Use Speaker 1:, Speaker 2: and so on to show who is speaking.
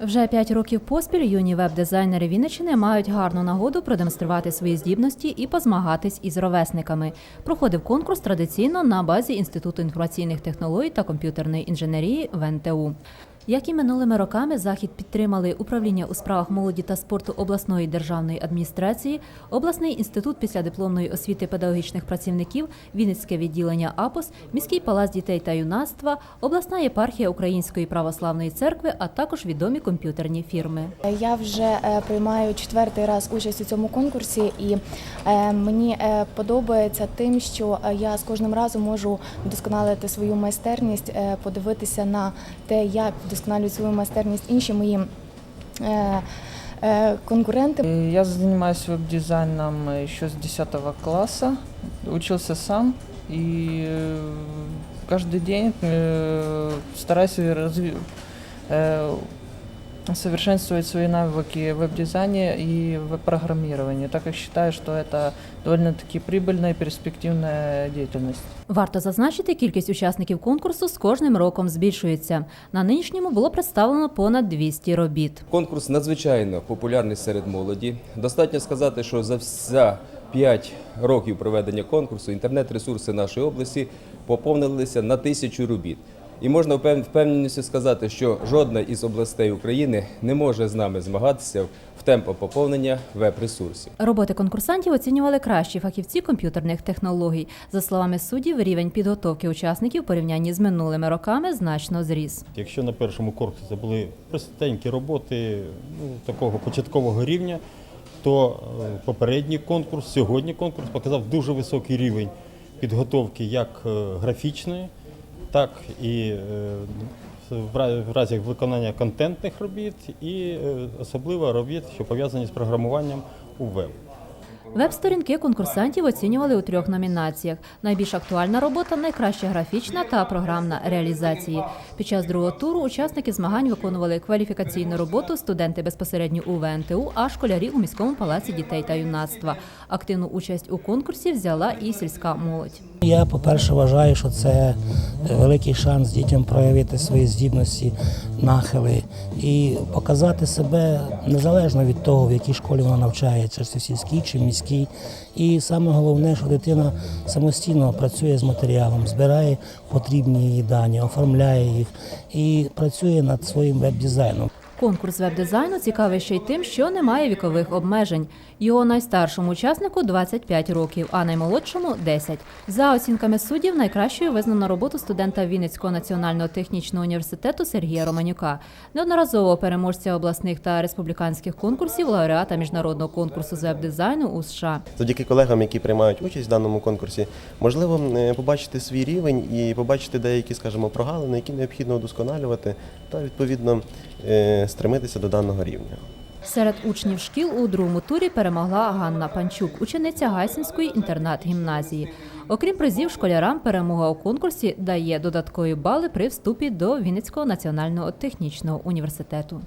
Speaker 1: Вже п'ять років поспіль юні веб-дизайнери Вінничини мають гарну нагоду продемонструвати свої здібності і позмагатись із ровесниками. Проходив конкурс традиційно на базі Інституту інформаційних технологій та комп'ютерної інженерії в НТУ. Як і минулими роками, захід підтримали управління у справах молоді та спорту обласної державної адміністрації, обласний інститут післядипломної освіти педагогічних працівників, Вінницьке відділення АПОС, міський палац дітей та юнацтва, обласна єпархія Української православної церкви, а також відомі комп'ютерні фірми.
Speaker 2: Я вже е, приймаю четвертий раз участь у цьому конкурсі, і е, мені е, подобається тим, що я з кожним разом можу вдосконалити свою майстерність, подивитися на те, як вдосконалюють свою майстерність інші мої е, е, конкуренти.
Speaker 3: И Я занимаюсь веб-дизайном еще с 10 класса, учился сам и э, каждый день э, стараюсь разви- э, совершенствовать свои навыки в веб-дизайне и в программировании, так как считаю, что это довольно-таки прибыльная и перспективная деятельность.
Speaker 1: Варто зазначити, кількість учасників конкурсу з кожним роком збільшується. На нинішньому було представлено понад 200 робіт.
Speaker 4: Конкурс надзвичайно популярний серед молоді. Достатньо сказати, що за за 5 років проведення конкурсу інтернет-ресурси нашої області поповнилися на тисячу робіт. І можна впевненістю сказати, що жодна із областей України не може з нами змагатися в темпо поповнення веб-ресурсів.
Speaker 1: Роботи конкурсантів оцінювали кращі фахівці комп'ютерних технологій. За словами суддів, рівень підготовки учасників в порівнянні з минулими роками значно зріс.
Speaker 5: Якщо на першому конкурсі були простенькі роботи ну, такого початкового рівня, то е, попередній конкурс, сьогодні конкурс показав дуже високий рівень підготовки як е, графічної, так і е, в ра- разі виконання контентних робіт, і е, особливо робіт, що пов'язані з програмуванням у веб.
Speaker 1: Веб-сторінки конкурсантів оцінювали у трьох номінаціях: найбільш актуальна робота, найкраща графічна та програмна реалізації. Під час другого туру учасники змагань виконували кваліфікаційну роботу студенти безпосередньо у ВНТУ, а школярі у міському палаці дітей та юнацтва. Активну участь у конкурсі взяла і сільська молодь.
Speaker 6: Я, по-перше, вважаю, що це великий шанс дітям проявити свої здібності, нахили і показати себе незалежно від того, в якій школі вона навчається, чи сільській чи міській. І саме головне, що дитина самостійно працює з матеріалом, збирає потрібні її дані, оформляє їх і працює над своїм веб-дизайном.
Speaker 1: Конкурс веб-дизайну цікавий ще й тим, що немає вікових обмежень. Його найстаршому учаснику 25 років, а наймолодшому 10. За оцінками суддів, найкращою визнано роботу студента Вінницького національного технічного університету Сергія Романюка, неодноразового переможця обласних та республіканських конкурсів, лауреата міжнародного конкурсу з веб-дизайну у США.
Speaker 7: завдяки колегам, які приймають участь в даному конкурсі, можливо е, побачити свій рівень і побачити деякі, скажімо, прогалини, які необхідно удосконалювати, та відповідно е, стремитися до даного рівня.
Speaker 1: Серед учнів шкіл у другому турі перемогла Ганна Панчук, учениця Гайсінської інтернат-гімназії. Окрім призів, школярам перемога у конкурсі дає додаткові бали при вступі до Вінницького національного технічного університету.